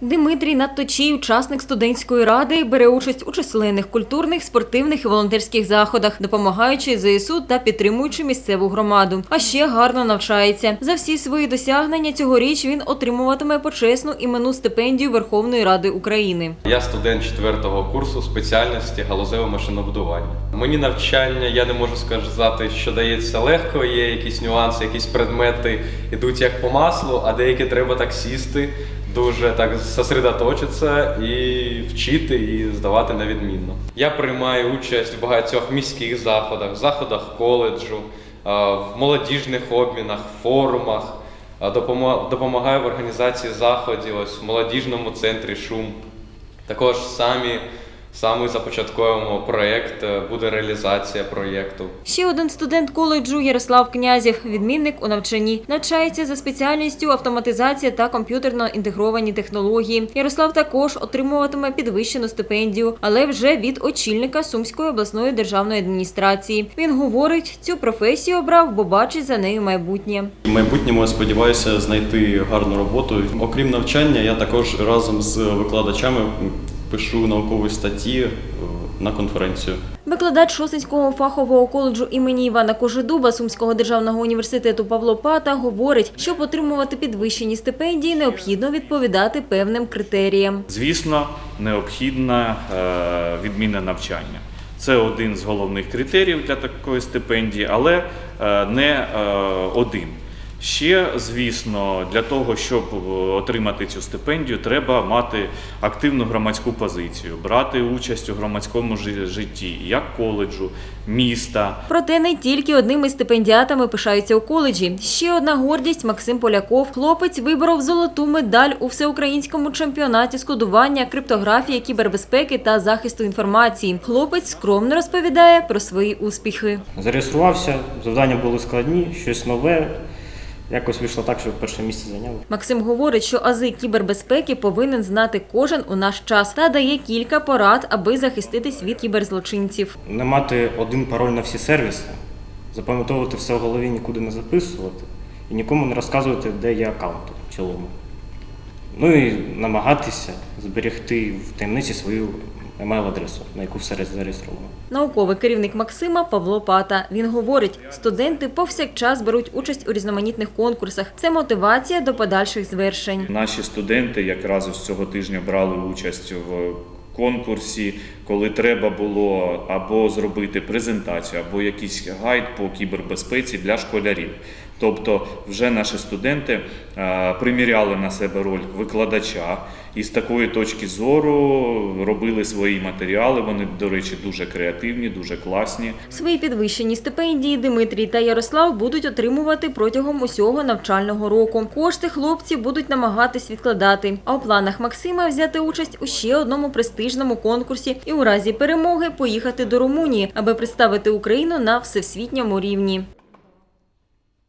Дмитрій Надточій, учасник студентської ради, бере участь у численних культурних, спортивних і волонтерських заходах, допомагаючи ЗСУ та підтримуючи місцеву громаду. А ще гарно навчається. За всі свої досягнення цьогоріч він отримуватиме почесну іменну стипендію Верховної Ради України. Я студент четвертого курсу спеціальності галузеве машинобудування. Мені навчання, я не можу сказати, що дається легко. Є якісь нюанси, якісь предмети йдуть як по маслу, а деякі треба так сісти, дуже так зосередоточитися і вчити, і здавати на відмінно. Я приймаю участь в багатьох міських заходах, заходах коледжу, в молодіжних обмінах, форумах. Допомагаю в організації заходів, ось в молодіжному центрі шум. Також самі, самі започатковуємо проєкт, е, буде реалізація проєкту. Ще один студент коледжу Ярослав Князєв, відмінник у навчанні, навчається за спеціальністю автоматизація та комп'ютерно інтегровані технології. Ярослав також отримуватиме підвищену стипендію, але вже від очільника Сумської обласної державної адміністрації. Він говорить, цю професію обрав, бо бачить за нею майбутнє. В майбутньому я сподіваюся знайти гарну роботу. Окрім навчання, я також разом з викладачами пишу наукові статті е, на конференцію. Викладач Шосинського фахового коледжу імені Івана Кожедуба Сумського державного університету Павло Пата говорить, щоб отримувати підвищені стипендії, необхідно відповідати певним критеріям. Звісно, необхідне е, відмінне навчання. Це один з головних критеріїв для такої стипендії, але е, не один. Ще, звісно, для того, щоб е, отримати цю стипендію, треба мати активну громадську позицію, брати участь у громадському житті, як коледжу, міста, Проте не тільки одними стипендіатами пишаються у коледжі. Ще одна гордість Максим Поляков. Хлопець виборов золоту медаль у всеукраїнському чемпіонаті з кодування, криптографії, кібербезпеки та захисту інформації. Хлопець скромно розповідає про свої успіхи. Зареєструвався, завдання були складні, щось нове. Якось вийшло так, що перше місце зайняв. Максим говорить, що ази кібербезпеки повинен знати кожен у наш час та дає кілька порад, аби захиститись від кіберзлочинців. Не мати один пароль на всі сервіси, запам'ятовувати все в голові, нікуди не записувати і нікому не розказувати, де є аккаунти в цілому. Ну і намагатися зберегти в таємниці свою емейл-адресу, на яку все зареєстровано. Науковий керівник Максима Павло Пата. Він говорить, студенти повсякчас беруть участь у різноманітних конкурсах. Це мотивація до подальших звершень. Наші студенти якраз з цього тижня брали участь в конкурсі, коли треба було або зробити презентацію, або якийсь гайд по кібербезпеці для школярів. Тобто, вже наші студенти е, приміряли на себе роль викладача і з такої точки зору робили свої матеріали. Вони, до речі, дуже креативні, дуже класні. Свої підвищені стипендії Дмитрій та Ярослав будуть отримувати протягом усього навчального року. Кошти хлопці будуть намагатись відкладати. А у планах Максима взяти участь у ще одному престижному конкурсі і у разі перемоги поїхати до Румунії, аби представити Україну на всесвітньому рівні.